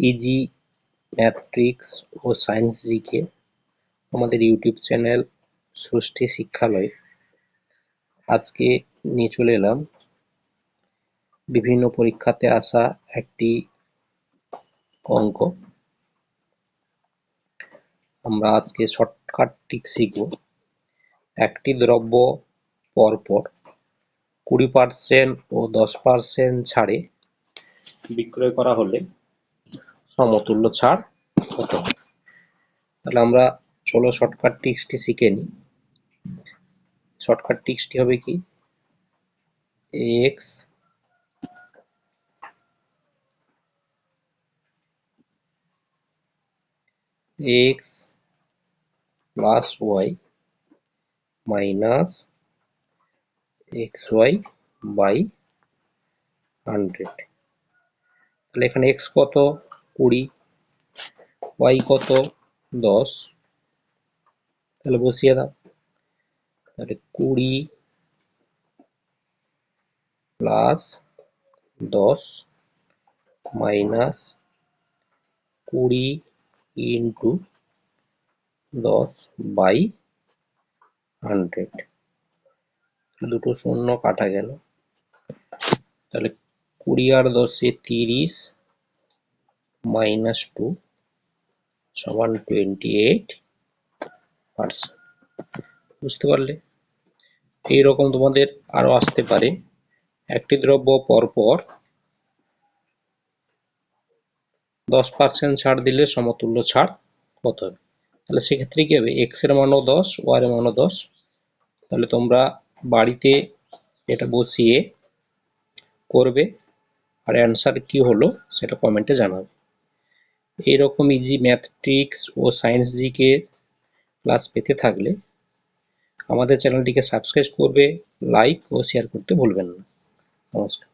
Easy math tricks ও science GK আমাদের YouTube channel Srishti Shikshalay আজকে নিয়ে চলে এলাম বিভিন্ন পরীক্ষাতে আসা একটি অঙ্ক। আমরা আজকে শর্টকাট ট্রিক শিখব। একটি দ্রব্য পরপর কুড়ি পার্সেন্ট ও দশ পার্সেন্ট ছাড়ে বিক্রয় করা হলে সমতুল্য ছাড় কত তাহলে আমরা চলো শর্টকাট টিক্সটি শিখে নিই। শর্টকাট টিক্সটি হবে কি? X X plus Y minus X Y by hundred তাহলে এখানে এক্স কত? কুড়ি, ওয়াই কত? দশ। তাহলে বসিয়ে দাও। তাহলে কুড়ি প্লাস দশ মাইনাস কুড়ি ইন্টু দশ বাই হান্ড্রেড দুটো শূন্য কাটা গেল। তাহলে কুড়ি আর দশে তিরিশ মাইনাস টু সমান টোয়েন্টি এইট পার্সেন্ট বুঝতে পারলে? এইরকম তোমাদের আরও আসতে পারে। একটি দ্রব্য পরপর দশ পার্সেন্ট ছাড় দিলে সমতুল্য ছাড় কত হবে? তাহলে সেক্ষেত্রে কি হবে? এক্সের মানও দশ ওয়ার এর মানও দশ। তাহলে তোমরা বাড়িতে এটা বসিয়ে করবে। আর অ্যান্সার কি হলো সেটা কমেন্টে জানাবে। এইরকম ইজি ম্যাথটিক্স ও সায়েন্স জিকে ক্লাস পেতে থাকলে আমাদের চ্যানেলটিকে সাবস্ক্রাইব করবে লাইক ও শেয়ার করতে ভুলবেন না। নমস্কার।